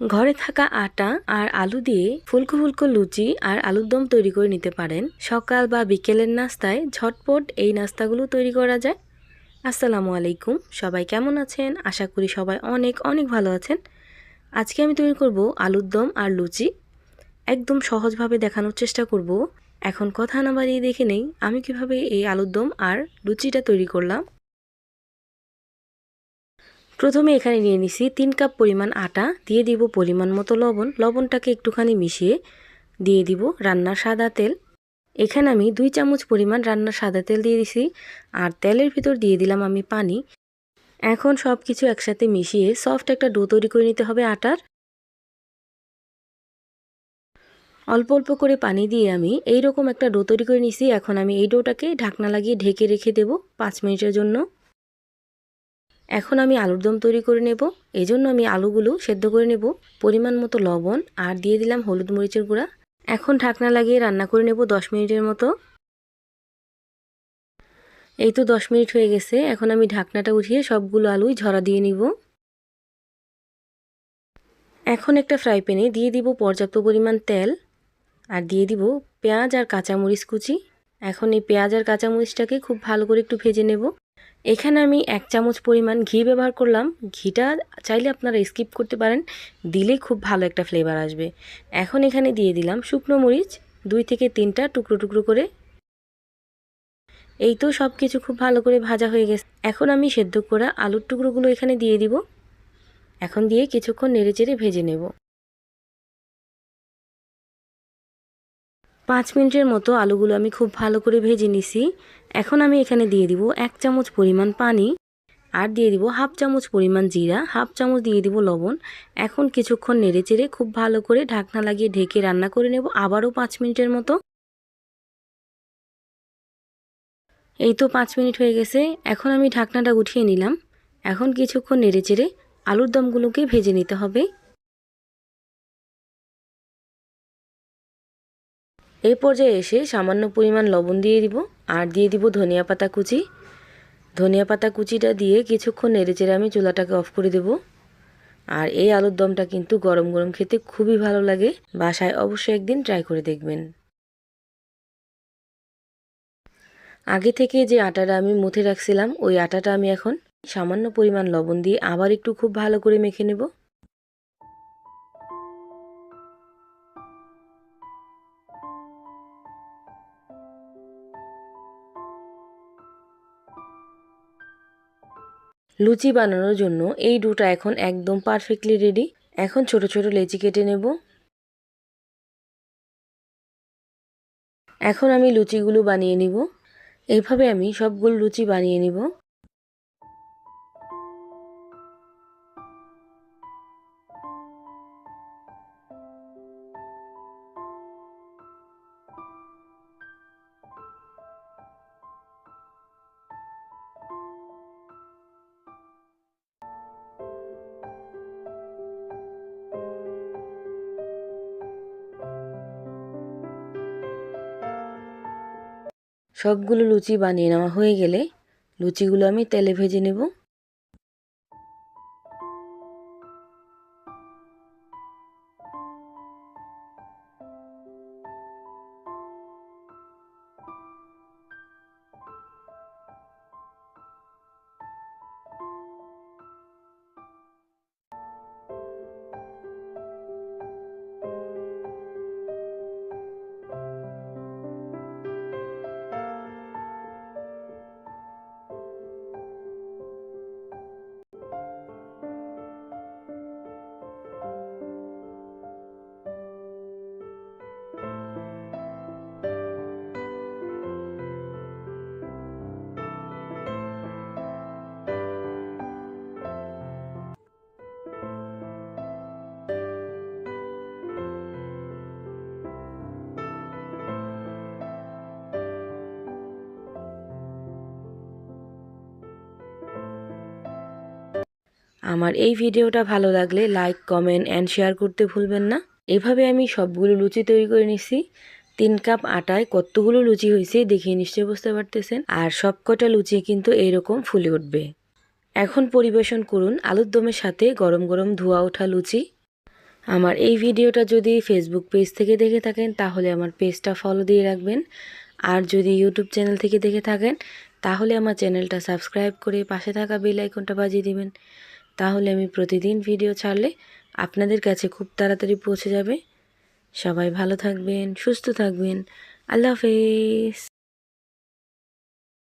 ঘরে থাকা আটা আর আলু দিয়ে ফুলকো ফুলকো লুচি আর আলুর দম তৈরি করে নিতে পারেন। সকাল বা বিকেলের নাস্তায় ঝটপট এই নাস্তাগুলো তৈরি করা যায়। আসসালামু আলাইকুম, সবাই কেমন আছেন? আশা করি সবাই অনেক অনেক ভালো আছেন। আজকে আমি তৈরি করব আলুর দম আর লুচি। একদম সহজভাবে দেখানোর চেষ্টা করব। এখন কথা না বাড়িয়ে দেখে নেই, আমি কীভাবে এই আলুর দম আর লুচিটা তৈরি করলাম। প্রথমে এখানে নিয়ে নিছি তিন কাপ পরিমাণ আটা, দিয়ে দিব পরিমাণ মতো লবণ। লবণটাকে একটুখানি মিশিয়ে দিয়ে দিব রান্নার সাদা তেল। এখানে আমি দুই চামচ পরিমাণ রান্নার সাদা তেল দিয়ে দিছি আর তেলের ভিতর দিয়ে দিলাম আমি পানি। এখন সব কিছু একসাথে মিশিয়ে সফট একটা ডো তৈরি করে নিতে হবে আটার। অল্প অল্প করে পানি দিয়ে আমি এই রকম একটা ডো তৈরি করে নিছি। এখন আমি এই ডোটাকে ঢাকনা লাগিয়ে ঢেকে রেখে দেব পাঁচ মিনিটের জন্য। এখন আমি আলুর দম তৈরি করে নেব। এই জন্য আমি আলুগুলো সেদ্ধ করে নেব। পরিমাণ মতো লবণ আর দিয়ে দিলাম হলুদ মরিচের গুঁড়া। এখন ঢাকনা লাগিয়ে রান্না করে নেব দশ মিনিটের মতো। এই তো দশ মিনিট হয়ে গেছে। এখন আমি ঢাকনাটা উঠিয়ে সবগুলো আলুই ঝরা দিয়ে নিব। এখন একটা ফ্রাই প্যানে দিয়ে দিব পর্যাপ্ত পরিমাণ তেল আর দিয়ে দিব পেঁয়াজ আর কাঁচামরিচ কুচি। এখন এই পেঁয়াজ আর কাঁচামরিচটাকে খুব ভালো করে একটু ভেজে নেব। এখানে আমি এক চামচ পরিমাণ ঘি ব্যবহার করলাম। ঘিটা চাইলে আপনারা স্কিপ করতে পারেন। দিলে খুব ভালো একটা ফ্লেভার আসবে। এখন এখানে দিয়ে দিলাম শুকনো মরিচ, দুই থেকে তিনটা টুকরো টুকরো করে। এই তো সব কিছু খুব ভালো করে ভাজা হয়ে গেছে। এখন আমি সেদ্ধ করা আলুর টুকরোগুলো এখানে দিয়ে দিব। এখন দিয়ে কিছুক্ষণ নেড়েচেড়ে ভেজে নেব। পাঁচ মিনিটের মতো আলুগুলো আমি খুব ভালো করে ভেজে নিছি। এখন আমি এখানে দিয়ে দিব এক চামচ পরিমাণ পানি আর দিয়ে দিব হাফ চামচ পরিমাণ জিরা, হাফ চামচ দিয়ে দিব লবণ। এখন কিছুক্ষণ নেড়ে চেড়ে খুব ভালো করে ঢাকনা লাগিয়ে ঢেকে রান্না করে নেব আবারও পাঁচ মিনিটের মতো। এই তো পাঁচ মিনিট হয়ে গেছে, এখন আমি ঢাকনাটা উঠিয়ে নিলাম। এখন কিছুক্ষণ নেড়ে চেড়ে আলুর দমগুলোকে ভেজে নিতে হবে। এই পর্যায়ে এসে সামান্য পরিমাণ লবণ দিয়ে দিব আর দিয়ে দিব ধনিয়া পাতা কুচি। ধনিয়া পাতা কুচিটা দিয়ে কিছুক্ষণ নেড়েচেড়ে আমি চুলাটাকে অফ করে দেব। আর এই আলুর দমটা কিন্তু গরম গরম খেতে খুবই ভালো লাগে। বাসায় অবশ্যই একদিন ট্রাই করে দেখবেন। আগে থেকে যে আটাটা আমি মুথে রাখছিলাম, ওই আটাটা আমি এখন সামান্য পরিমাণ লবণ দিয়ে আবার একটু খুব ভালো করে মেখে নেব। লুচি বানানোর জন্য এই ডুটা এখন একদম পারফেক্টলি রেডি এখন ছোট ছোট লেচি কেটে নেব। এখন আমি লুচিগুলো বানিয়ে নিব। এইভাবে আমি সবগুলো লুচি বানিয়ে নিব। সবগুলো লুচি বানিয়ে নেওয়া হয়ে গেলে লুচিগুলো আমি তেলে ভেজে নেব। আমার এই ভিডিওটা ভালো লাগলে লাইক, কমেন্ট অ্যান্ড শেয়ার করতে ভুলবেন না। এভাবে আমি সবগুলো লুচি তৈরি করে নিছি। তিন কাপ আটায় কতগুলো লুচি হয়েছে দেখে নিশ্চয়ই বুঝতে পারতেছেন। আর সব কটা লুচি কিন্তু এইরকম ফুলে উঠবে। এখন পরিবেশন করুন আলুর দমের সাথে গরম গরম ধোয়া ওঠা লুচি। আমার এই ভিডিওটা যদি ফেসবুক পেজ থেকে দেখে থাকেন, তাহলে আমার পেজটা ফলো দিয়ে রাখবেন। আর যদি ইউটিউব চ্যানেল থেকে দেখে থাকেন, তাহলে আমার চ্যানেলটা সাবস্ক্রাইব করে পাশে থাকা বেল আইকনটা বাজিয়ে দিবেন। তাহলে আমি প্রতিদিন ভিডিও ছাড়লে আপনাদের কাছে খুব তাড়াতাড়ি পৌঁছে যাবে। সবাই ভালো থাকবেন, সুস্থ থাকবেন। আল্লাহ হাফেজ।